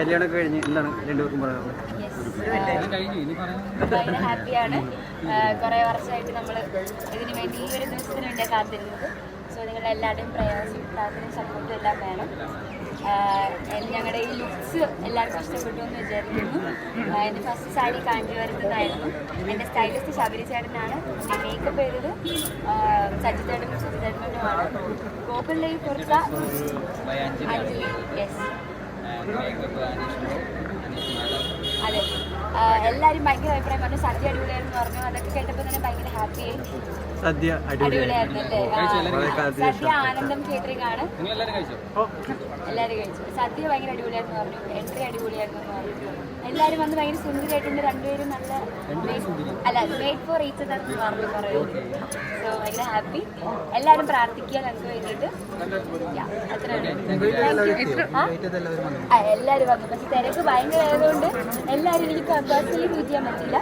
കല്യാണമൊക്കെ കഴിഞ്ഞ് എന്താണ് രണ്ടുപേർക്കും പറയാനുള്ളത് ഭയങ്കര ഹാപ്പിയാണ്. കുറെ വർഷമായിട്ട് നമ്മൾ ഇതിനു വേണ്ടി ഈ ഒരു ദിവസത്തിന് വേണ്ടി കാത്തിരുന്നത്. സോ നിങ്ങളുടെ എല്ലാവരുടെയും പ്രയാസം പ്രാർത്ഥനയും സപ്പോർട്ടും എല്ലാം വേണം. ഞങ്ങളുടെ ഈ ലുക്സ് എല്ലാവർക്കും ഇഷ്ടപ്പെട്ടു എന്ന് വിചാരിക്കുന്നു. എന്റെ ഫസ്റ്റ് സാരി കാഞ്ചിപുരത്തുനിന്നായിരുന്നു എന്റെ സ്റ്റൈലിസ്റ്റ് ശബരി ചേട്ടനാണ് മേക്കപ്പ് ചെയ്തത്. യെസ് അതെ. എല്ലാവരും ഭയങ്കര അഭിപ്രായം പറഞ്ഞു. സദ്യ അടിപൊളിയായിരുന്നു പറഞ്ഞു. അതൊക്കെ കേട്ടപ്പോൾ തന്നെ ഭയങ്കര ഹാപ്പിയായി സദ്യ അടിപൊളിയായിരുന്നു സദ്യ ആനന്ദം കേറ്ററിംഗ് ആണ് നിങ്ങൾ എല്ലാവരും കഴിച്ചോ എല്ലാവരും കഴിച്ചു. സദ്യ ഭയങ്കര അടിപൊളിയായിരുന്നു പറഞ്ഞു. എൻട്രി അടിപൊളിയായിരുന്നു എന്ന് പറഞ്ഞു. എല്ലാവരും വന്ന് ഭയങ്കര സുന്ദരിയായിട്ടുണ്ട്. രണ്ടുപേരും നല്ല അല്ല മെയ്ഡ് ഫോർ ഈച്ച് എന്ന് പറഞ്ഞു സോ ഭയങ്കര ഹാപ്പി എല്ലാവരും പ്രാർത്ഥിക്കുക ഞങ്ങൾക്ക് വേണ്ടിയിട്ട്. എല്ലാവരും വന്നു? പക്ഷെ തിരക്ക് ഭയങ്കര ആയതുകൊണ്ട് എല്ലാവരും എനിക്ക് പേഴ്സണലി മീറ്റ് ചെയ്യാൻ പറ്റില്ല.